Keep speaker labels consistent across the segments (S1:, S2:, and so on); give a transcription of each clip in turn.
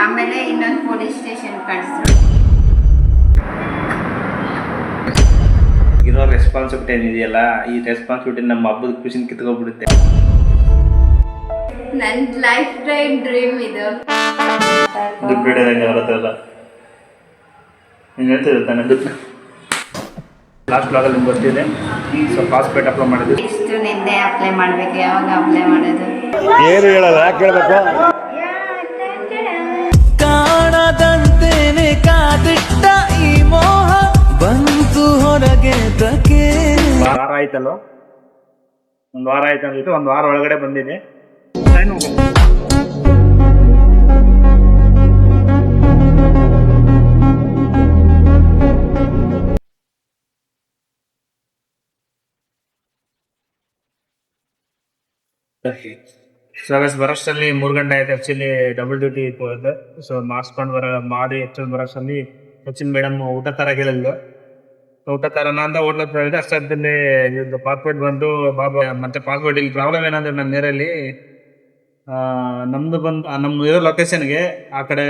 S1: ಆಮೇಲೆ ಇನ್ನೊಂದು police station ಕಳಿಸ್ರು.
S2: ಇರೋ ರೆಸ್ಪಾನ್ಸಿಬಿಲಿಟಿ ಏನಿದೆಯಲ್ಲ ಈ ರೆಸ್ಪಾನ್ಸಿಬಿಲಿಟಿ ನಮ್ಮ ಹಬ್ಬದ ಖುಷಿನ ಕಿತ್ಕೊಂಡ್ಬಿಡುತ್ತೆ
S1: ನನ್ನ ಲೈಫ್ ಟೈಮ್ ಡ್ರೀಮ್ ಇದು.
S2: ದುಡ್ಡು ಬಿಡೋದಂಗೆ ಎಲ್ಲ ನೀನು ಹೇಳ್ತಿದ್ದೆ ತಾನೆ ದುಡ್ಡು. ಲಾಸ್ಟ್ ಬ್ಲಾಗಲ್ಲಿ ನಿಮ್ಗೆ ಗೊತ್ತಿದೆ. ಸೊ ಪಾಸ್ಪೋರ್ಟ್ ಅಪ್ಲೈ ಮಾಡಿದ್ವಿ
S1: ಇಷ್ಟು ನಿನ್ನೆ ಅಪ್ಲೈ ಮಾಡಬೇಕು ಯಾವಾಗ ಅಪ್ಲೈ ಮಾಡೋದು?
S3: ಏನು ಹೇಳಲ್ಲ ಯಾಕೆ ಕೇಳಬೇಕು
S4: ಕಾದಿಟ್ಟ ಈ ಮೋಹ ಬಂತು ಹೊರಗೆ ತಕೆ
S2: ವಾರ ಆಯ್ತಲ್ಲ? ಒಂದು ವಾರ ಆಯ್ತು ಅಂದಿತ್ತು ಒಂದು ವಾರ ಒಳಗಡೆ ಬಂದಿದೆ ಏನು ಸೊ ಆಗಸ್ಟ್ ಬರೋಷ್ಟಲ್ಲಿ ಮೂರು ಗಂಟೆ ಆಯ್ತು ಆ್ಯಕ್ಚುಲಿ ಡಬಲ್ ಡ್ಯೂಟಿ ಇತ್ತು. ಸೊ ಮಾಡಿಸ್ಕೊಂಡು ಬರೋ ಮಾಡಿ ಹೆಚ್ಚು ಬರೋಷ್ಟಲ್ಲಿ ಹೆಚ್ಚಿನ ಮೇಡಮ್ ಊಟ ತರ ಕೇಳಿದ್ಲು. ಊಟ ತರೋಣ ಅಂತ ಹೋಟ್ಲ ಹೇಳಿದೆ ಅಷ್ಟೊತ್ತಲ್ಲಿ ಇದು ಪಾಸ್ಪೋರ್ಟ್ ಬಂದು ಬಾಬಾ, ಮತ್ತೆ ಪಾಸ್ಪೋರ್ಟ್ ಇಲ್ಲಿ ಪ್ರಾಬ್ಲಮ್ ಏನಂದ್ರೆ ನನ್ನ ನೇರಲ್ಲಿ ನಮ್ದು ಬಂದು ನಮ್ಮ ಇರೋ ಲೊಕೇಶನ್ಗೆ ಆ ಕಡೆ,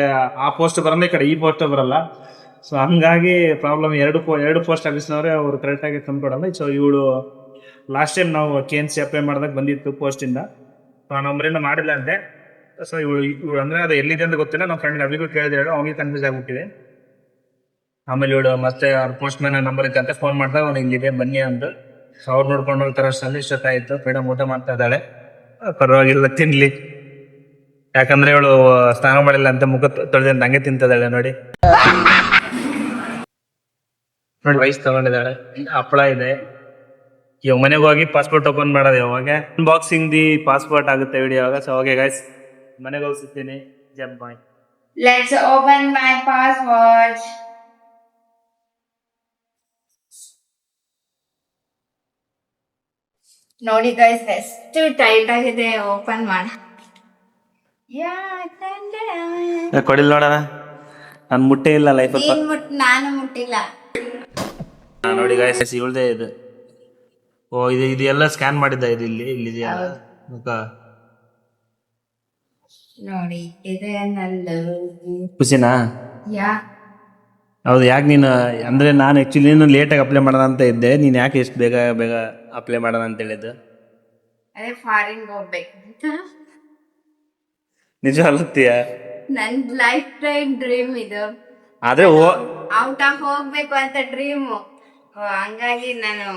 S2: ಆ ಪೋಸ್ಟ್ ಬರಲ್ಲ, ಈ ಕಡೆ ಈ ಪೋಸ್ಟ್ ಬರಲ್ಲ. ಸೊ ಹಂಗಾಗಿ ಪ್ರಾಬ್ಲಮ್ ಎರಡು ಪೋ ಎರಡು ಪೋಸ್ಟ್ ಆಫೀಸ್ನವ್ರೆ ಅವರು ಕರೆಕ್ಟಾಗಿ ತಂದ್ಕೊಡಲ್ಲ. ಸೊ ಇವಳು ಲಾಸ್ಟ್ ಟೈಮ್ ನಾವು ಕೆ ಎನ್ ಸಿ ಅಪ್ಲೈ ಮಾಡಿದಾಗ ಬಂದಿತ್ತು ಪೋಸ್ಟಿಂದ ಸೊ ನಂಬರಿಂದ ಮಾಡಿಲ್ಲ ಅಂತೆ. ಸೊ ಇವಳು ಇವಳು ಅಂದರೆ ಅದು ಎಲ್ಲಿದೆ ಅಂತ ಗೊತ್ತಿಲ್ಲ. ನಮ್ಮ ಫ್ರೆಂಡ್ ಅವಿಗೂ ಕೇಳಿದೆ ಹೇಳು, ಅವನಿಗೆ ಕನ್ಫ್ಯೂಸ್ ಆಗಿಬಿಟ್ಟಿದೆ. ಆಮೇಲೆ ಇವಳು ಮತ್ತೆ ಅವ್ರ ಪೋಸ್ಟ್ ಮ್ಯಾನ್ ನಂಬರ್ ಅಂತ ಫೋನ್ ಮಾಡಿದಾಗ ಅವ್ನು ಇಲ್ಲಿದೆ ಬನ್ನಿ ಅಂತ ಸೊ ಅವ್ರು ನೋಡ್ಕೊಂಡು ಹೋಗ್ತಾರ ಅಷ್ಟರಲ್ಲಿ ಆಯ್ತು ಮೇಡಮ್ ಊಟ ಮಾಡ್ತಾ ಇದ್ದಾಳೆ. ಪರವಾಗಿಲ್ಲ, ತಿನ್ಲಿ. ಯಾಕಂದ್ರೆ ಇವಳು ಸ್ನಾನ ಮಾಡಿಲ್ಲ ಅಂತ ಮುಖ ತೊಳೆದಂತ ಹಂಗೆ ತಿಂತಿದ್ದಾಳೆ ನೋಡಿ. ನೋಡಿ ವಯಸ್ಸು ತಗೊಂಡಿದ್ದಾಳೆ. ಹಪ್ಪಳ ಇದೆ. ಇವಾಗ ಮನೆಗೆ ಹೋಗಿ ಪಾಸ್ಪೋರ್ಟ್ ಓಪನ್ ಮಾಡೋದು ಯಾವಾಗ? ಅನ್ಬಾಕ್ಸಿಂಗ್ ದಿ ಪಾಸ್ಪೋರ್ಟ್ ಆಗುತ್ತೆ ವಿಡಿಯೋ ಆಗ ಸೊ ಓಕೆ ಗೈಸ್ ಮನೆಗೆ ಹೋಗಿ ಸಿಗ್ತೀನಿ jump bye
S1: let's open my password ನೋಡಿ ಗೈಸ್ ಎಷ್ಟು ಟೈಟ್ ಆಗಿದೆ. ಓಪನ್ ಮಾಡ.
S2: ಕೊಡಿಲ್ ನೋಡೋಣ. ನಾನು ಮುಟ್ಟೆ ಇಲ್ಲ ಲೈಫ್
S1: ನಾನು ಮುಟ್ಟಿಲ್ಲ.
S2: ನೋಡಿ ಗಾಯ್ಸ್ ಇವಳ್ದೇ ಇದು. ಓ ಇದು ಇದೆಲ್ಲ ಸ್ಕ್ಯಾನ್ ಮಾಡಿದ್ದ ಇದು ಇಲ್ಲಿ ಇಲ್ಲಿದೆಯಾ ಮುಖ.
S1: ನೋಡಿ ಇದೆ ನಂದು
S2: ಖುಷಿನಾ
S1: ಯಾ.
S2: ಹೌದು ಯಾಕೆ ನೀನು ಅಂದರೆ ನಾನು ಆ್ಯಕ್ಚುಲಿ ನೀನು ಲೇಟಾಗಿ ಅಪ್ಲೈ ಮಾಡೋಣ ಅಂತ ಇದ್ದೆ. ನೀನು ಯಾಕೆ ಎಷ್ಟು ಬೇಗ ಬೇಗ ಅಪ್ಲೈ ಮಾಡೋಣ ಅಂತ ಹೇಳಿದ್ದು?
S1: ಅದೇ ಫಾರಿನ್ ಹೋಗ್ಬೇಕು
S2: ನಿಜ ಅಲ್ಲತ್ತೀಯ
S1: ನನ್ ಲೈಫ್ ಟೈಮ್ ಡ್ರೀಮ್ ಇದು.
S2: ಆದರೆ ಓ
S1: ಔಟ್ ಆಫ್ ಹೋಗ್ಬೇಕು ಅಂತ ಡ್ರೀಮು ಹಂಗಾಗಿ ನಾನು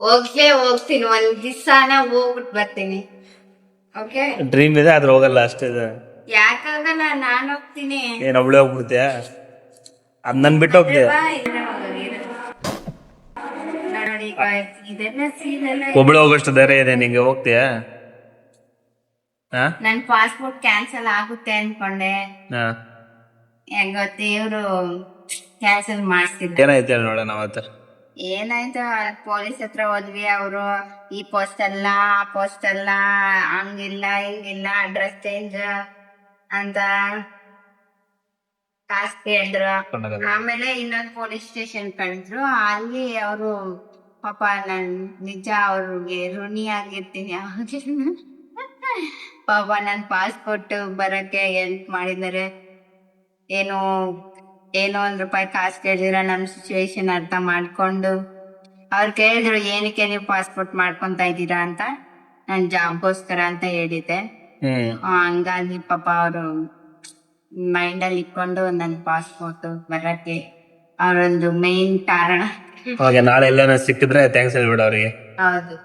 S1: ಹೋಗ್ಲೇ ಹೋಗ್ತೀನಿ ಒಂದ್ ದಿವ್ಸನ ಹೋಗ್ಬಿಟ್ಟು ಬರ್ತೀನಿ. ಓಕೆ
S2: ಡ್ರೀಮ್ ಇದೆ ಆದ್ರೆ ಹೋಗಲ್ಲ ಅಷ್ಟೇ ಇದು.
S1: ಯಾಕಾಗಲ್ಲ ನಾನು ಹೋಗ್ತೀನಿ.
S2: ಏನು ಒಬ್ಳೆ ಹೋಗ್ಬಿಡ್ತೀಯಾ? ಅದು ನನ್ನ ಬಿಟ್ಟು ಹೋಗ್ತೀಯ.
S1: ನೋಡಿ ಇದೆಲ್ಲ
S2: ಒಬ್ಳೆ ಹೋಗೋಷ್ಟು ಧೈರ್ಯ ಇದೆ ನಿಂಗೆ ಹೋಗ್ತೀಯ? ಹಾಂ
S1: ನನ್ ಪಾಸ್ಪೋರ್ಟ್ ಕ್ಯಾನ್ಸಲ್ ಆಗುತ್ತೆ ಅನ್ಕೊಂಡೆ.
S2: ಹಾಂ
S1: ಹೆಂಗೋ ದೇವ್ರು ಕ್ಯಾನ್ಸಲ್ ಮಾಡ್ತಿದ್ದೆ
S2: ಏನಾಯ್ತು ಹೇಳಿ ನೋಡೋಣ ಮತ್ತೆ
S1: ಏನಾಯ್ತು? ಪೊಲೀಸ್ ಹತ್ರ ಹೋದ್ವಿ ಅವರು. ಈ ಪೋಸ್ಟ್ ಅಲ್ಲ ಆ ಪೋಸ್ಟ್ ಅಲ್ಲ ಹಂಗಿಲ್ಲ ಹಿಂಗಿಲ್ಲ ಅಡ್ರೆಸ್ ಚೇಂಜ್ ಅಂತ ಕಾಸ್ ಕೇಳಿದ್ರು ಆಮೇಲೆ ಇನ್ನೊಂದು ಪೊಲೀಸ್ ಸ್ಟೇಷನ್ ಕಳಿದ್ರು. ಅಲ್ಲಿ ಅವರು ಪಾಪ ನನ್ ನಿಜ ಅವ್ರಿಗೆ ಋಣಿ ಆಗಿರ್ತೀನಿ ಪಾಪ ನನ್ ಪಾಸ್ಪೋರ್ಟ್ ಬರಕ್ಕೆ ಹೆಲ್ಪ್ ಮಾಡಿದ್ದಾರೆ. ಏನು ಏನೋ ಒಂದ್ ರೂಪಾಯಿ ಕಾಸು ಕೇಳಿದ್ರ ನಮ್ ಸಿಚುವೇಶನ್ ಅರ್ಥ ಮಾಡ್ಕೊಂಡು ಅವ್ರು ಕೇಳಿದ್ರು ಏನಕ್ಕೆ ನೀವು ಪಾಸ್ಪೋರ್ಟ್ ಮಾಡ್ಕೊಂತ ಇದ್ದೀರಾ ಅಂತ? ನಾನ್ ಜಾಬ್ಗೋಸ್ಕರ ಅಂತ ಹೇಳಿದ್ದೆ. ಹಂಗಾಗಿ ಪಾಪ ಅವರು ಮೈಂಡ್ ಅಲ್ಲಿ ಇಟ್ಕೊಂಡು ನನ್ ಪಾಸ್ಪೋರ್ಟ್ ಬರಕ್ಕೆ ಅವರೊಂದು ಮೇನ್ ಕಾರಣ.
S2: ಓಕೆ ನಾಳೆ ಎಲ್ಲ ಸಿಕ್ಕಿದ್ರೆ ಥ್ಯಾಂಕ್ಸ್ ಹೇಳ್ಬಿಡು ಅವರಿಗೆ.
S1: ಹೌದು.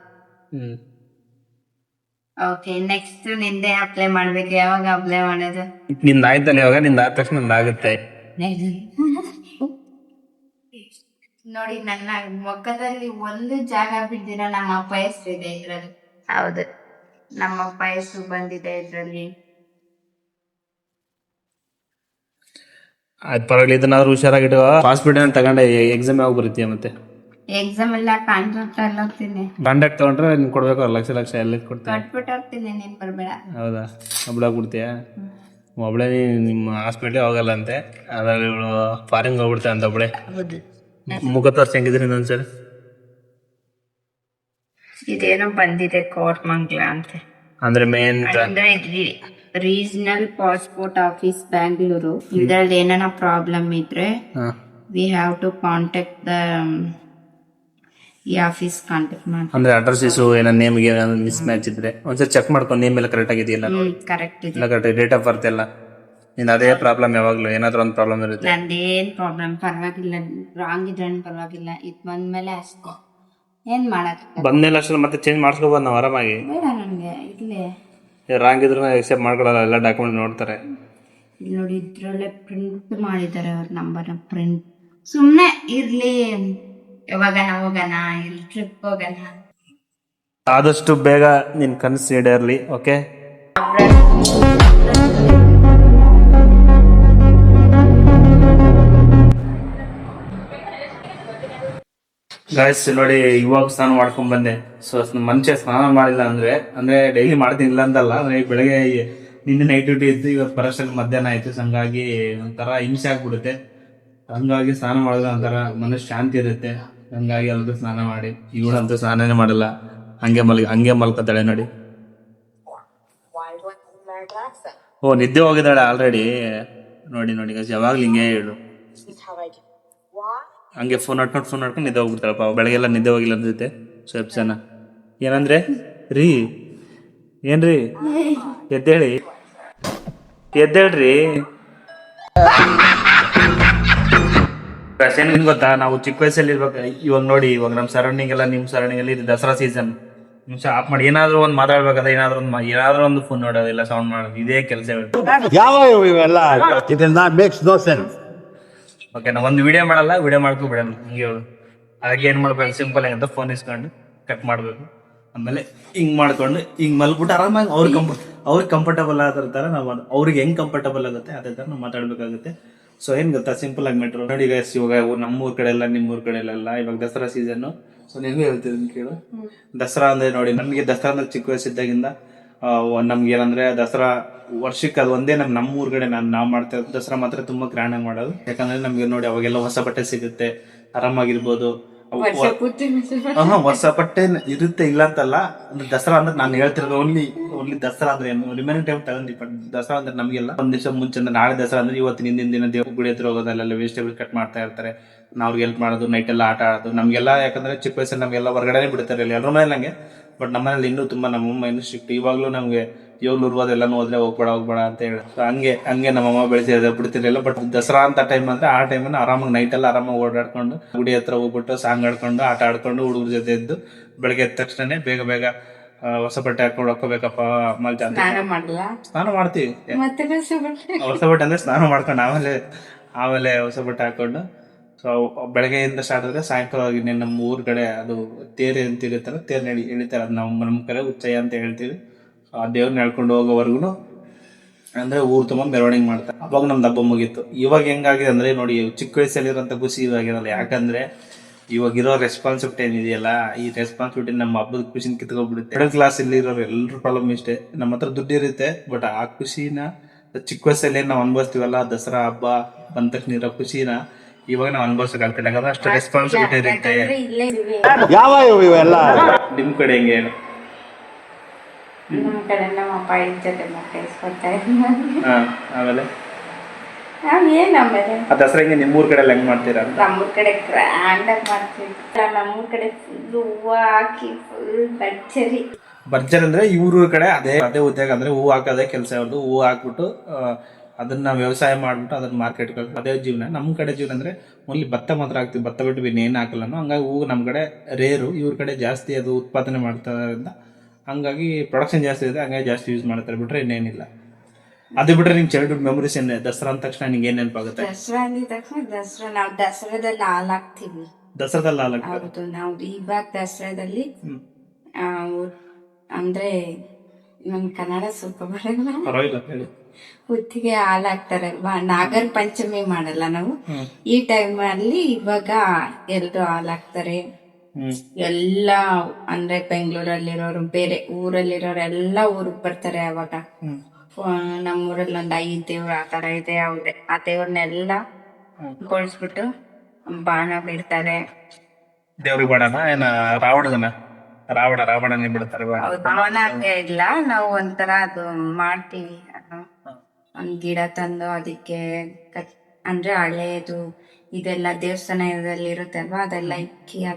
S1: ಓಕೆ ನೆಕ್ಸ್ಟ್ ನಿಂದೆ ಅಪ್ಲೈ ಮಾಡ್ಬೇಕು. ಯಾವಾಗ ಅಪ್ಲೈ ಮಾಡೋದು?
S2: ನಿಂದ ಆಯ್ತಲ್ಲ ಇವಾಗ ನಿಂದ ಆದ ತಕ್ಷಣ ಆಗುತ್ತೆ
S1: ನೋಡಿ ನನ್ನ ಮೊಕ್ಕದಲ್ಲಿ ಒಂದು ಜಾಗ ಬಿದ್ದಿರ ನಮ್ಮ ಇದೆ ಇದ್ರಲ್ಲಿ. ಹೌದು. ನಮ್ಮ ಪಯಸ್ಸು ಬಂದಿದೆ ಇದ್ರಲ್ಲಿ.
S2: ಆಯ್ತು ಪರವಾಗಿಲ್ಲ ಇದನ್ನಾದ್ರೂ ಹುಷಾರಾಗಿಟ್ಟು ಹಾಸ್ಪಿಟಲ್ ತಗೊಂಡೆ ಎಕ್ಸಾಮ್ ಯಾವಾಗ ಬರುತ್ತೆ ಮತ್ತೆ?
S1: ಎಕ್ಸಾಮ್ ಎಲ್ಲ ಕಾಂಟ್ರಾಕ್ಟ್ ಅಲ್ಲಿ ಹೋಗ್ತೀನಿ
S2: ಕಾಂಟ್ಯಾಕ್ಟ್ ತಗೊಂಡ್ರೆ ನೀನು ಕೊಡ್ಬೇಕು ಲಕ್ಷ ಲಕ್ಷ ಎಲ್ಲ ಕೊಡ್ತೀನಿ
S1: ಕಟ್ಬಿಟ್ಟು ಹೋಗ್ತೀನಿ ನೀನ್ ಬರ್ಬೇಡ.
S2: ಹೌದಾ? ಒಬ್ಳಾಗ ಕೊಡ್ತೀಯಾ ಒಬ್ಳೆ ನಿಮ್ಮ ಹಾಸ್ಪಿಟ್ಲಿಗೆ ಹೋಗಲ್ಲಂತೆ. ಅದ್ರಲ್ಲಿ ಇವಳು ಫಾರಿನ್ಗೆ ಹೋಗ್ಬಿಡ್ತಾಳೆ ಅಂತ
S1: ಹೌದು.
S2: ಮುಖ ತೋರ್ಸಿ ಹೆಂಗಿದ್ರಿ ಇನ್ನೊಂದ್ಸರಿ
S1: ಇದೇನೋ ಬಂದಿದೆ ಕೋರ್ಟ್ ಮಂಗ್ಲ ಅಂತ.
S2: ಅಂದ್ರೆ main
S1: regional passport office Bengaluru ಇದ್ರಲ್ಲಿ ಏನಾನ ಪ್ರಾಬ್ಲಮ್ ಇದ್ರೆ we have to contact the ಈ ಆಫೀಸ್ ಕಾಂಟ್ಯಾಕ್ಟ್ ಮಾಡಿ
S2: ಅಂದ್ರೆ ಅಡ್ರೆಸ್ ಇಸು ಏನೋ ನೇಮ್ಗೆ ಮಿಸ್ ಮ್ಯಾಚ್ ಇದ್ರೆ. ಒಂದ್ಸರಿ ಚೆಕ್ ಮಾಡ್ಕೊಂಡು ನೇಮ್ ಎಲ್ಲ ಕರೆಕ್ಟ್ ಆಗಿದೆಯಲ್ಲ?
S1: ನೋಡಿ ಕರೆಕ್ಟ್ ಇದೆ.
S2: ಎಲ್ಲ ಕರೆಕ್ಟ್ ಡೇಟ್ ಆಫ್ ಬರ್ತ್ ಎಲ್ಲ. ನಿನ್ ಅದೇ ಪ್ರಾಬ್ಲಮ್ ಯಾವಾಗಲೂ ಏನಾದ್ರೂ ಒಂದು ಪ್ರಾಬ್ಲಮ್ ಇರುತ್ತೆ.
S1: ನಂದೇನ್ ಪ್ರಾಬ್ಲಮ್ ಪರವಾಗಿಲ್ಲ. ರಾಂಗ್ ಇದ್ರೆ ಪರವಾಗಿಲ್ಲ. ಇದ್ ಬಂದ್ಮೇಲೆ ಅಷ್ಟೇ. ಏನ್ ಮಾಡಕ್
S2: ಬಂದ್ಮೇಲೆ ಅಷ್ಟೇ ಮತ್ತೆ ಚೇಂಜ್ ಮಾಡಿಸ್ಕೋಬೋದು ನಾವು ಆರಾಮಾಗಿ.
S1: ಬೇಡ ನನ್ಗೆ ಇಲ್ಲೇ.
S2: ರಾಂಗ್ ಇದ್ರೂ ಎಕ್ಸೆಪ್ಟ್ ಮಾಡ್ಕೊಳ್ಳಲ್ಲ ಎಲ್ಲ ಡಾಕ್ಯುಮೆಂಟ್ ನೋಡ್ತಾರೆ.
S1: ಇಲ್ಲಿ ನೋಡಿ ಇದ್ರಲ್ಲೇ ಪ್ರಿಂಟ್ ಮಾಡಿದ್ದಾರೆ ಅವ್ರ ನಂಬರ್ ಪ್ರಿಂಟ್ ಸುಮ್ಮನೆ ಇರ್ಲಿ ಯಾವಾಗನ ಹೋಗೋಣ ಇಲ್ಲಿ ಟ್ರಿಪ್ ಹೋಗೋಣ?
S2: ಆದಷ್ಟು ಬೇಗ ನೀನ್ ಕನಸು ಈಡೇರ್ಲಿ ಓಕೆ ಗಾಯ್ಸ್ ನೋಡಿ ಇವಾಗ ಸ್ನಾನ ಮಾಡ್ಕೊಂಡ್ ಬಂದೆ. ಸೊ ಮನುಷ್ಯ ಸ್ನಾನ ಮಾಡಿಲ್ಲ ಅಂದ್ರೆ ಅಂದ್ರೆ ಡೈಲಿ ಮಾಡ್ತೀನಿ ಇಲ್ಲ ಅಂತಲ್ಲ ಅಂದ್ರೆ ಈಗ ಬೆಳಗ್ಗೆ ನಿನ್ನೆ ನೈಟ್ ಡ್ಯೂಟಿ ಇತ್ತು ಇವತ್ತು ಪರಸ್ಟ್ ಮಧ್ಯಾಹ್ನ ಆಯ್ತು ಹಂಗಾಗಿ ಒಂಥರ ಹಿಂಸೆ ಆಗ್ಬಿಡುತ್ತೆ. ಹಂಗಾಗಿ ಸ್ನಾನ ಮಾಡಿದ್ರೆ ಒಂಥರ ಮನಸ್ಸು ಶಾಂತಿ ಇರುತ್ತೆ. ಹಂಗಾಗಿ ಎಲ್ಲರೂ ಸ್ನಾನ ಮಾಡಿ, ಇವಳಂತೂ ಸ್ನಾನನೇ ಮಾಡಲ್ಲ. ಹಂಗೆ ಮಲ್ಗ, ಹಂಗೆ ಮಲ್ಕತ್ತಾಳೆ ನೋಡಿ. ಓ, ನಿದ್ದೆ ಹೋಗಿದ್ದಾಳೆ ಆಲ್ರೆಡಿ ನೋಡಿ ನೋಡಿ ಯಾವಾಗ್ಲೂ ಹಿಂಗೆ ಹೇಳು. ಹಂಗೆ ಫೋನ್ ನೋಡ್ಕೊಂಡು ಫೋನ್ ನೋಡ್ಕೊಂಡು ನಿದ್ದೆ ಹೋಗ್ಬಿಡ್ತಾಳಪ್ಪ ಬೆಳಗ್ಗೆಲ್ಲ ನಿದ್ದೆ ಹೋಗಿಲ್ಲ ಅನ್ಸುತ್ತೆ. ಸ್ವಲ್ಪ ಜನ. ಏನಂದ್ರೆ? ರೀ, ಏನ್ರಿ? ಎದ್ದೇಳಿ. ಎದ್ದೇಳ್ರಿ. ಏನ್ ಗೊತ್ತಾ? ನಾವು ಚಿಕ್ಕ ವಯಸ್ಸಲ್ಲಿ ಇರ್ಬೇಕು ಇವಾಗ ನೋಡಿ ಇವಾಗ ನಮ್ಮ ಸರೌಂಡಿಂಗ್ ಎಲ್ಲ ನಿಮ್ಮ ಸರೌಂಡಿಂಗ್ ಅಲ್ಲಿ ದಸರಾ ಸೀಸನ್ ನಿಮಿಷ ಆಫ್ ಮಾಡಿ ಏನಾದ್ರೂ ಒಂದು ಮಾತಾಡ್ಬೇಕಾದ್ರೆ ಏನಾದ್ರೂ ಒಂದು ಏನಾದ್ರೂ ಒಂದು ಫೋನ್ ನೋಡೋದಿಲ್ಲ ಸೌಂಡ್ ಮಾಡೋದು ಇದೇ ಕೆಲಸ
S3: ಯಾವ ಇವೆಲ್ಲ? It is not makes no sense
S2: okay ನಾ ಒಂದು ವಿಡಿಯೋ ಮಾಡಲ್ಲ ವಿಡಿಯೋ ಮಾಡ್ಕೊ ಬಿಡೋಣ ಹಿಂಗೆ ಹೇಳು ಅದಕ್ಕೆ ಏನ್ ಮಾಡ್ಬೇಕು? ಸಿಂಪಲ್ ಅಂತ ಫೋನ್ ಇಸ್ಕೊಂಡು ಕಟ್ ಮಾಡಬೇಕು. ಆಮೇಲೆ ಹಿಂಗ್ ಮಾಡ್ಕೊಂಡು ಹಿಂಗ್ ಮಲ್ಬಿಟ್ಟು ಆರಾಮಾಗಿ ಅವ್ರಿಗೆ ಕಂಫರ್ಟ್ ಅವ್ರಿಗೆ ಕಂಫರ್ಟಬಲ್ ಆದ ತರ ನಾವು ಅವ್ರಿಗೆ ಹೆಂಗ್ ಕಂಫರ್ಟಬಲ್ ಆಗುತ್ತೆ ಅದೇ ತರ ನಾವು ಮಾತಾಡ್ಬೇಕಾಗುತ್ತೆ. ಸೊ ಏನ್ ಗೊತ್ತಾ? ಸಿಂಪಲ್ ಆಗಿ ಮೆಟ್ರೋ ನೋಡಿ ಗೈಸ್ ಇವಾಗ ಊರ್- ನಮ್ಮೂರ್ ಕಡೆ ಎಲ್ಲ ನಿಮ್ಮೂರ್ ಕಡೆ ಎಲ್ಲ ಇವಾಗ ದಸರಾ ಸೀಸನ್ ಸೊ ನಿಮ್ಗೆ ಹೇಳ್ತೀನಿ ಕೇಳು. ದಸರಾ ಅಂದ್ರೆ ನೋಡಿ ನಮಗೆ ದಸರಾ ಅಂದ್ರೆ ಚಿಕ್ಕ ವಯಸ್ಸಿದ್ದಾಗಿಂದ ನಮ್ಗೆ ಏನಂದ್ರೆ ದಸರಾ ವರ್ಷಕ್ಕೆ ಅದು ಒಂದೇ ನಮ್ ನಮ್ಮ ಊರ್ ಕಡೆ ನಾನು ನಾವು ಮಾಡ್ತಾ ದಸರಾ ಮಾತ್ರ ತುಂಬಾ ಗ್ರ್ಯಾಂಡ್ ಆಗಿ ಮಾಡೋದು. ಯಾಕಂದ್ರೆ ನಮ್ಗೆ ನೋಡಿ ಅವಾಗೆಲ್ಲ ಹೊಸ ಬಟ್ಟೆ ಸಿಗುತ್ತೆ ಆರಾಮಾಗಿರ್ಬೋದು. ಹಾ ಹೊಸ ಬಟ್ಟೆ ಇರುತ್ತೆ ಇಲ್ಲ ಅಂತಲ್ಲ. ಅಂದ್ರೆ ದಸರಾ ಅಂದ್ರೆ ನಾನು ಹೇಳ್ತಿರೋದು ಓನ್ಲಿ ಓನ್ಲಿ ದಸರಾ ಅಂದ್ರೆ ಏನು? ರಿಮೈನಿಂಗ್ ಟೈಮ್ ತಗೊಂಡಿ ಬಟ್ ದಸರಾ ಅಂದ್ರೆ ನಮಗೆಲ್ಲ ಒಂದ್ ದಿವಸ ಮುಂಚೆ ಅಂದ್ರೆ ನಾಳೆ ದಸರಾ ಅಂದ್ರೆ ಇವತ್ತಿನ ಹಿಂದಿನ ದಿನ ದೇವ್ರ ಗುಡಿ ಹತ್ರ ಹೋಗೋದು ಅಲ್ಲೆಲ್ಲ ವೆಜಿಟೇಬಲ್ ಕಟ್ ಮಾಡ್ತಾ ಇರ್ತಾರೆ. ನಾವು ಹೆಲ್ಪ್ ಮಾಡೋದು ನೈಟ್ ಎಲ್ಲ ಆಟ ಆಡೋದು. ನಮ್ಗೆಲ್ಲ ಯಾಕಂದ್ರೆ ಚಿಕ್ಕ ವಯಸ್ಸಲ್ಲಿ ನಮ್ಗೆಲ್ಲ ಹೊರಗಡೆ ಬಿಡ್ತಾರೆ ಎಲ್ಲರೂ ಮನೇಲಿ ಹಂಗೆ ಬಟ್ ನಮ್ಮನೇಲಿ ಇನ್ನೂ ತುಂಬಾ ನಮ್ಮಮ್ಮ ಇನ್ನೂ ಸ್ಟ್ರಿಕ್ಟ್ ಇವಾಗಲೂ ನಮಗೆ ಇವಾಗ್ಲೂ ಇರ್ಬೋದು ಎಲ್ಲ ಹೋದ್ರೆ ಹೋಗ್ಬೇಡ ಹೋಗ್ಬೇಡ ಅಂತ ಹೇಳಿ. ಹಂಗೆ ಹಂಗೆ ಹಂಗೆ ನಮ್ಮಮ್ಮ ಬೆಳೆಸಿದ್ರೆ ಬಿಡ್ತಿರಲಿಲ್ಲ. ಬಟ್ ದಸರಾ ಅಂತ ಟೈಮ್ ಅಂದ್ರೆ ಆ ಟೈಮಲ್ಲಿ ಆರಾಮಾಗಿ ನೈಟ್ ಎಲ್ಲ ಆರಾಮಾಗಿ ಓಡಾಡ್ಕೊಂಡು ಗುಡಿ ಹತ್ರ ಹೋಗ್ಬಿಟ್ಟು ಸಾಂಗ್ ಆಡ್ಕೊಂಡು ಆಟ ಆಡ್ಕೊಂಡು ಹುಡುಗರ ಜೊತೆ ಇದ್ದು ಬೆಳಗ್ಗೆ ಎದ್ದ ತಕ್ಷಣ ಬೇಗ ಬೇಗ ಹೊಸ ಬಟ್ಟೆ ಹಾಕೊಂಡು ಹಾಕೋಬೇಕಪ್ಪ ಆಮೇಲೆ
S1: ಸ್ನಾನ
S2: ಮಾಡ್ತೀವಿ. ಹೊಸ ಬಟ್ಟೆ ಅಂದ್ರೆ ಸ್ನಾನ ಮಾಡ್ಕೊಂಡು ಆಮೇಲೆ ಆಮೇಲೆ ಹೊಸ ಬಟ್ಟೆ ಹಾಕೊಂಡು ಸೊ ಬೆಳಗ್ಗೆಯಿಂದ ಸ್ಟಾರ್ಟ್ ಆದ್ರೆ ಸಾಯಂಕಾಲವಾಗಿ ನಮ್ಮ ಊರ್ ಕಡೆ ಅದು ತೇರೆ ಅಂತ ಇರುತ್ತಲ್ಲ ತೇರು ನಡಿ ಎಳಿತಾರೆ ಅದು ನಮ್ಮ ನಮ್ಮ ಕಡೆ ಉಚ್ಚಯ್ಯ ಅಂತ ಹೇಳ್ತೀವಿ. ಆ ದೇವ್ರನ್ನ ಹೇಳ್ಕೊಂಡು ಹೋಗೋವರೆಗೂ ಅಂದ್ರೆ ಊರು ತುಂಬ ಮೆರವಣಿಗೆ ಮಾಡ್ತಾರೆ. ಅವಾಗ ನಮ್ದು ಹಬ್ಬ ಮುಗೀತು. ಇವಾಗ ಹೆಂಗಾಗಿದೆ ಅಂದ್ರೆ ನೋಡಿ ಚಿಕ್ಕ ವಯಸ್ಸಲ್ಲಿರೋಂಥ ಖುಷಿ ಇವಾಗ ಇವಾಗಿರಲ್ಲ ಯಾಕಂದ್ರೆ ಇವಾಗ ಇರೋ ರೆಸ್ಪಾನ್ಸಿಬಿಲಿಟಿ ಏನಿದೆಯಲ್ಲ ಈ ರೆಸ್ಪಾನ್ಸಿಬಿಲಿಟಿ ನಮ್ಮ ಹಬ್ಬದ ಖುಷಿನ ಕಿತ್ಕೊಂಡ್ಬಿಡುತ್ತೆ ಮಿಡಲ್ ಕ್ಲಾಸ್ ಇಲ್ಲಿ ಇರೋರು ಎಲ್ಲರೂ ಪ್ರಾಬ್ಲಮ್ ಇಷ್ಟೇ. ನಮ್ಮ ಹತ್ರ ದುಡ್ಡು ಇರುತ್ತೆ ಬಟ್ ಆ ಖುಷಿನ ಚಿಕ್ಕ ವಯಸ್ಸಲ್ಲಿ ನಾವು ಅನುಭವಿಸ್ತೀವಲ್ಲ ದಸರಾ ಹಬ್ಬ ಬಂದ ತಕ್ಷಣ ಇರೋ ಖುಷಿನ ಇವಾಗ ನಾವು ಅನುಭವಿಸಕ್ಕಾಗ್ತಿಲ್ಲ. ಯಾಕಂದ್ರೆ ಅಷ್ಟು ರೆಸ್ಪಾನ್ಸಿಬಿಲಿಟಿ ಇರುತ್ತೆ.
S3: ಯಾವ ಇವೆಲ್ಲ?
S2: ನಿಮ್ ಕಡೆ ಹೆಂಗೆ?
S1: ನಮ್ಮ ಕಡೆ ನಮ್ಮ ಅಪ್ಪ ಇದ್ ಜೊತೆ ಮೊಟ್ಟೆ ಇಸ್ಕೊತಾ
S2: ಆಮೇಲೆ?
S1: ನಾವ್ ಏನ್ ಆಮೇಲೆ?
S2: ಆ ದಸರಾ ಹಿಂಗೆ ನಿಮ್ಮೂರ ಕಡೆ ಹೆಂಗ್ ಮಾಡ್ತೀರಾ
S1: ನಮ್ಮೂರ್ ಕಡೆ ಗ್ರ್ಯಾಂಡ್ ಆಗಿ ಮಾಡ್ತೀವಿ. ನಮ್ಮೂರ ಕಡೆ ಫುಲ್ ಹೂವ ಹಾಕಿ ಫುಲ್ ಭರ್ಜರಿ.
S2: ಭರ್ಜರಿ ಅಂದ್ರೆ ಇವ್ರ ಕಡೆ ಅದೇ ಅದೇ ಉದ್ಯೋಗ ಅಂದ್ರೆ ಹೂವು ಹಾಕೋದೇ ಕೆಲಸ ಅವ್ರದ್ದು ಹೂವು ಹಾಕ್ಬಿಟ್ಟು ಅದನ್ನ ವ್ಯವಸಾಯ ಮಾಡ್ಬಿಟ್ಟು ಅದನ್ನ ಮಾರ್ಕೆಟ್ ಅದೇ ಜೀವನ. ನಮ್ಮ ಕಡೆ ಜೀವನ ಅಂದ್ರೆ ಓನ್ಲಿ ಭತ್ತ ಮಾತ್ರ ಹಾಕ್ತೀವಿ. ಭತ್ತ ಬಿಟ್ಟು ಇನ್ನೇನು ಹಾಕಲ್ಲ ನಾವು. ಹಂಗಾಗಿ ಹೂವು ನಮ್ಮ ಕಡೆ ರೇರು ಇವ್ರ ಕಡೆ ಜಾಸ್ತಿ ಅದು ಉತ್ಪಾದನೆ ಮಾಡ್ತಾರಿಂದ ಹಂಗಾಗಿ ಪ್ರೊಡಕ್ಷನ್ ಜಾಸ್ತಿ ಇದೆ ಹಂಗಾಗಿ ಜಾಸ್ತಿ ಯೂಸ್ ಮಾಡ್ತಾರೆ ಬಿಟ್ರೆ ಇನ್ನೇನಿಲ್ಲ. ಅದು ಬಿಟ್ರೆ ನಿಮ್ ಚೈಲ್ಡ್ಹುಡ್ ಮೆಮೊರೀಸ್ ಏನ್ ದಸರಾ ಅಂದ ತಕ್ಷಣ ನಿಂಗೆ ಏನ್ ನೆನಪಾಗುತ್ತೆ?
S1: ದಸರಾ ಅಂದಿದ ತಕ್ಷಣ ದಸರಾ ನಾವು ದಸರಾದಲ್ಲಿ ಹಾಲ್ ಹಾಕ್ತೀವಿ.
S2: ದಸರಾದಲ್ಲಿ ಹಾಲು
S1: ಹೌದು ನಾವು ಇವಾಗ ದಸರಾದಲ್ಲಿ ಅಂದ್ರೆ ನಮ್ ಕನ್ನಡ ಸ್ವಲ್ಪ ಬರಲ್ಲ
S2: ಪರವಾಗಿಲ್ಲ ಹೇಳಿ.
S1: ಹುತ್ತಿಗೆ ಹಾಲ್ ಹಾಕ್ತಾರಲ್ವಾ? ನಾಗರ ಪಂಚಮಿ ಮಾಡಲ್ಲ ನಾವು. ಈ ಟೈಮ್ ಅಲ್ಲಿ ಇವಾಗ ಎಲ್ರು ಹಾಲ್ ಹಾಕ್ತಾರೆ. ಎಲ್ಲ ಅಂದ್ರೆ ಬೆಂಗಳೂರಲ್ಲಿರೋರು ಬೇರೆ ಊರಲ್ಲಿರೋರು ಎಲ್ಲ ಊರಿಗೆ ಬರ್ತಾರೆ ಅವಾಗ.
S2: ನಮ್ಮೂರಲ್ಲಿ
S1: ನಮ್ಮ ಊರಲ್ಲಿ ಒಂದು ಐದು ದೇವ್ರು ಆ ಥರ ಇದೆ ಅವ್ರೆ. ಆ ದೇವ್ರನ್ನೆಲ್ಲ ಕೊಳಿಸ್ಬಿಟ್ಟು ಬಾಣ ಬಿಡ್ತಾರೆ.
S2: ದೇವ್ರಿಗೆ ಬಾಣನ? ಏನ ರಾವಣನ? ರಾವಣ ರಾವಣನೇ ಬಿಡ್ತಾರೆ
S1: ಹಂಗೆ ಇಲ್ಲ. ನಾವು ಒಂಥರ ಅದು ಮಾಡ್ತೀವಿ. ಒಂದ್ ಒಂದು ಗಿಡ ತಂದು ಅದಕ್ಕೆ ಕಟ್ ಅಂದ್ರೆ ಹಳೇದು ಇದೆಲ್ಲ ದೇವಸ್ಥಾನದಲ್ಲಿ ಇರುತ್ತಲ್ವಾ ಅದೆಲ್ಲ ಇಕ್ಕಿ ಆ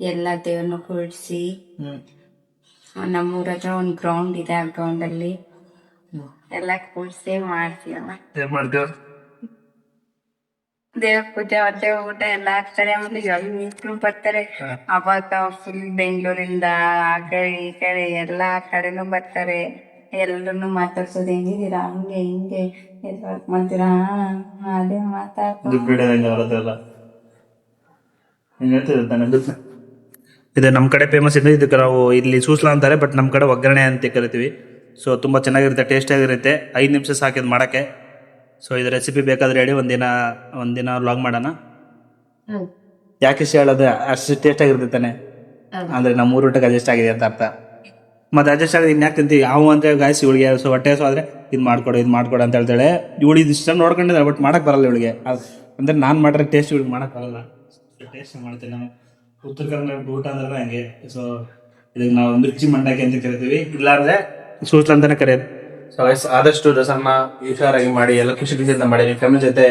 S1: ಎಲ್ಲ ದೇವ್ರನ್ನ ಕೂಡಿಸಿ ನಮ್ಮೂರ ಹತ್ರ ಒಂದು ಗ್ರೌಂಡ್ ಇದೆ ಆ ಗ್ರೌಂಡ್ ಅಲ್ಲಿ ಎಲ್ಲ ಕೂಡಿಸಿ ಮಾಡ್ತೀವಲ್ಲ
S2: ಏನ್ ಮಾಡ್ತೀವಿ
S1: ದೇವ್ರ ಪೂಜೆ ಮತ್ತೆ ಊಟ ಎಲ್ಲ ಹಾಕ್ತಾರೆ ಆಮೇಲೆ ಎಲ್ಲರೂ ಬರ್ತಾರೆ. ಅವಾಗ ಫುಲ್ ಬೆಂಗಳೂರಿಂದ ಆ ಕಡೆ ಈ ಕಡೆ ಎಲ್ಲಾ ಕಡೆನೂ ಬರ್ತಾರೆ. ಎಲ್ಲರನ್ನು ಮಾತಾಡ್ಸೋದು ಹೆಂಗಿದ್ದೀರಾ? ಹಂಗೆ ಹಿಂಗೆ ಎಲ್ಲಿ ವರ್ಕ್ ಮಾಡ್ತೀರಾ? ಹಾ, ಅದೇ ಮಾತಾಡ್ಕೊಂಡು.
S2: ಇದು ನಮ್ಮ ಕಡೆ ಫೇಮಸ್ ಇದೆ ಇದಕ್ಕೆ ನಾವು ಇಲ್ಲಿ ಸೂಸ್ಲಾ ಅಂತಾರೆ ಬಟ್ ನಮ್ಮ ಕಡೆ ಒಗ್ಗರಣೆ ಅಂತ ಕರಿತೀವಿ. ಸೊ ತುಂಬ ಚೆನ್ನಾಗಿರುತ್ತೆ ಟೇಸ್ಟಿಯಾಗಿರುತ್ತೆ ಐದು ನಿಮಿಷ ಸಾಕಿದ್ ಮಾಡೋಕ್ಕೆ. ಸೊ ಇದು ರೆಸಿಪಿ ಬೇಕಾದ್ರೆ ಹೇಳಿ ಒಂದಿನ ಒಂದಿನ ಲಾಗ್ ಮಾಡೋಣ. ಯಾಕೆ ಇಷ್ಟ ಹೇಳೋದು ಅಷ್ಟು ಟೇಸ್ಟಾಗಿರುತ್ತೆ ತಾನೆ?
S1: ಅಂದ್ರೆ
S2: ಅಂದರೆ ನಮ್ಮ ಮೂರು ಊಟಕ್ಕೆ ಅಡ್ಜಸ್ಟ್ ಆಗಿದೆ ಅಂತ ಅರ್ಥ. ಮತ್ತೆ ಅಡ್ಜಸ್ಟ್ ಆಗಿದೆ ಇನ್ಯಾಕೆ ತಿಂತೀವಿ? ಯಾವ ಅಂತ ಗಾಯಸಿ ಇವಳಿಗೆ ಸೊ ಹೊಟ್ಟೆ ಸೊ ಆದರೆ ಇದು ಮಾಡ್ಕೊಡು ಇದು ಮಾಡ್ಕೊಡು ಅಂತ ಹೇಳ್ತಾಳೆ. ಇವಳು ಇದು ಇಷ್ಟ ನೋಡ್ಕೊಂಡಿದ್ದಾರೆ ಬಟ್ ಮಾಡಕ್ಕೆ ಬರಲ್ಲ ಇವಳಿಗೆ. ಅಂದ್ರೆ ಅಂದರೆ ನಾನು ಮಾಡಿರೋ ಟೇಸ್ಟ್ ಇವಳಿಗೆ ಮಾಡೋಕ್ಕಾಗಲ್ಲ ಟೇಸ್ಟ್ ಮಾಡ್ತೀನಿ ನಾವು. ಉತ್ತರ ಕರ್ನಾಟಕ ಊಟ ಅಂದ್ರೆ ಹಂಗೆ? ಸೊ ಇದಕ್ಕೆ ನಾವು ಮಿರ್ಚಿ ಮಂಡಕ್ಕಿ ಅಂತ ಕರಿತೀವಿ. ಇಲ್ಲಾಂದ್ರೆ ಸೂಸ್ಲ ಅಂತಾನೆ ಕರೆಯೋದು. ಸೊ ಆದಷ್ಟು ರಸಮ್ಮ ಹುಷಾರಾಗಿ ಮಾಡಿ ಎಲ್ಲ ಖುಷಿ ಖುಷಿಯಿಂದ ಮಾಡಿ ನಿಮ್ಮ ಫ್ಯಾಮಿಲಿ ಜೊತೆ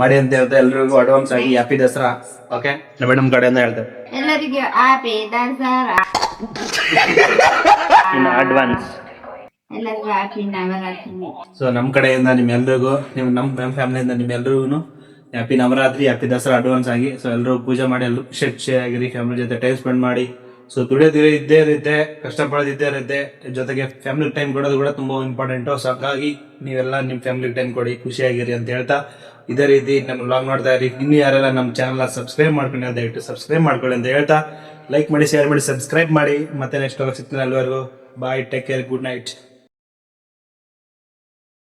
S2: ಮಾಡಿ ಅಂತ ಹೇಳ್ತಾ ಎಲ್ರಿಗೂ ಅಡ್ವಾನ್ಸ್ ಆಗಿ ಹ್ಯಾಪಿ ದಸರಾ ಓಕೆ ಮೇಡಮ್ ಕಡೆಯಿಂದ ಹೇಳ್ತೇವೆ
S1: ಎಲ್ಲರಿಗೂ ಹ್ಯಾಪಿ ದಸರಾ.
S2: ಇನ್ನು ಅಡ್ವಾನ್ಸ್
S1: ಎಲ್ಲರಿಗೂ ಹ್ಯಾಪಿ ನವರಾತ್ರಿ
S2: ಸೊ ನಮ್ಮ ಕಡೆಯಿಂದ ನಿಮ್ಮೆಲ್ರಿಗೂ ನಿಮ್ಮ ನಮ್ಮ ನಮ್ಮ ಫ್ಯಾಮಿಲಿಯಿಂದ ನಿಮ್ಮೆಲ್ರಿಗೂ happy Navratri happy Dasara advance ಆಗಿ. ಸೊ ಎಲ್ಲರೂ ಪೂಜೆ ಮಾಡಿ ಎಲ್ಲರೂ ಖುಷಿ ಖುಷಿಯಾಗಿರಿ ಫ್ಯಾಮಿಲಿ ಜೊತೆ ಟೈಮ್ ಸ್ಪೆಂಡ್ ಮಾಡಿ. ಸೊ ದುಡಿಯೋದಿರೋ ಇದ್ದೇ ಇರುತ್ತೆ ಕಷ್ಟಪಡೋದಿದ್ದೇ ಇರುತ್ತೆ. ಜೊತೆಗೆ ಫ್ಯಾಮಿಲಿ ಟೈಮ್ ಕೊಡೋದು ಕೂಡ ತುಂಬ ಇಂಪಾರ್ಟೆಂಟು ಸೊ ಹಾಗಾಗಿ ನೀವೆಲ್ಲ ನಿಮ್ಮ ಫ್ಯಾಮಿಲಿ ಟೈಮ್ ಕೊಡಿ, ಖುಷಿಯಾಗಿರಿ ಅಂತ ಹೇಳ್ತಾ. ಇದೇ ರೀತಿ ನಮ್ಮ ಲಾಗ್ ನೋಡ್ತಾ ಇರಿ. ಇನ್ನು ಯಾರೆಲ್ಲ ನಮ್ಮ ಚಾನಲ್ ಸಬ್ಸ್ಕ್ರೈಬ್ ಮಾಡ್ಕೊಂಡು ಅಂತ ದಯವಿಟ್ಟು ಸಬ್ಸ್ಕ್ರೈಬ್ ಮಾಡ್ಕೊಳ್ಳಿ ಅಂತ ಹೇಳ್ತಾ. ಲೈಕ್ ಮಾಡಿ ಶೇರ್ ಮಾಡಿ ಸಬ್ಸ್ಕ್ರೈಬ್ ಮಾಡಿ. ಮತ್ತೆ ನೆಕ್ಸ್ಟ್ ಸಿಗ್ತೀನಿ ಅಲ್ಲಿವರೆಗೂ. Bye take care good night